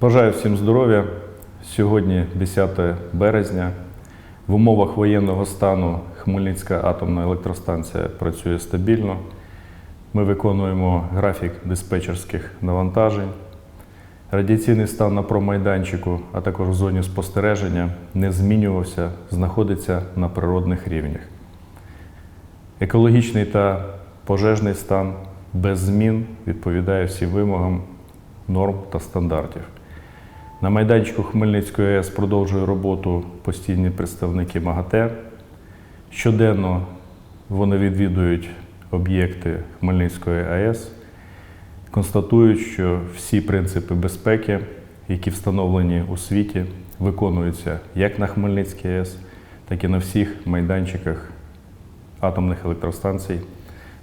Бажаю всім здоров'я. Сьогодні 10 березня. В умовах воєнного стану Хмельницька атомна електростанція працює стабільно. Ми виконуємо графік диспетчерських навантажень. Радіаційний стан на промайданчику, а також в зоні спостереження не змінювався, знаходиться на природних рівнях. Екологічний та пожежний стан без змін відповідає всім вимогам норм та стандартів. На майданчику Хмельницької АЕС продовжує роботу постійні представники МАГАТЕ. Щоденно вони відвідують об'єкти Хмельницької АЕС, констатують, що всі принципи безпеки, які встановлені у світі, виконуються як на Хмельницькій АЕС, так і на всіх майданчиках атомних електростанцій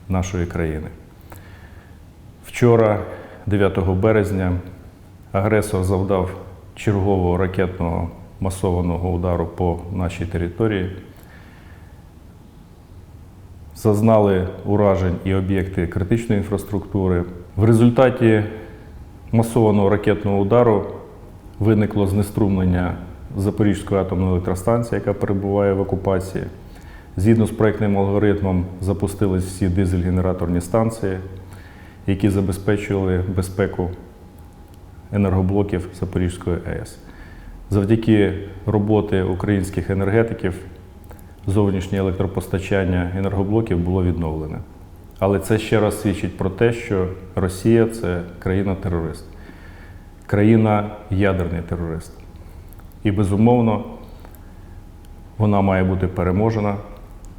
нашої країни. Вчора, 9 березня, агресор завдав чергового ракетного масованого удару по нашій території. Зазнали уражень і об'єкти критичної інфраструктури. В результаті масованого ракетного удару виникло знеструмлення Запорізької атомної електростанції, яка перебуває в окупації. Згідно з проектним алгоритмом запустились всі дизель-генераторні станції, які забезпечували безпеку енергоблоків Запорізької АЕС. Завдяки роботи українських енергетиків зовнішнє електропостачання енергоблоків було відновлене. Але це ще раз свідчить про те, що Росія це країна-терорист, країна ядерний терорист. І безумовно вона має бути переможена.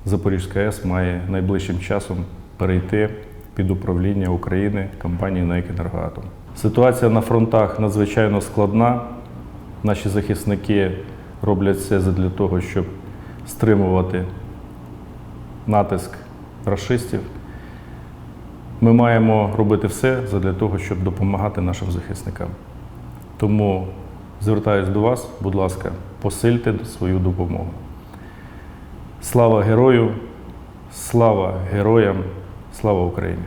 Запорізька АЕС має найближчим часом перейти під управління України компанії «НАЕК Енергоатом». Ситуація на фронтах надзвичайно складна. Наші захисники роблять все для того, щоб стримувати натиск расистів. Ми маємо робити все для того, щоб допомагати нашим захисникам. Тому звертаюсь до вас, будь ласка, посильте свою допомогу. Слава герою, слава героям, слава Україні!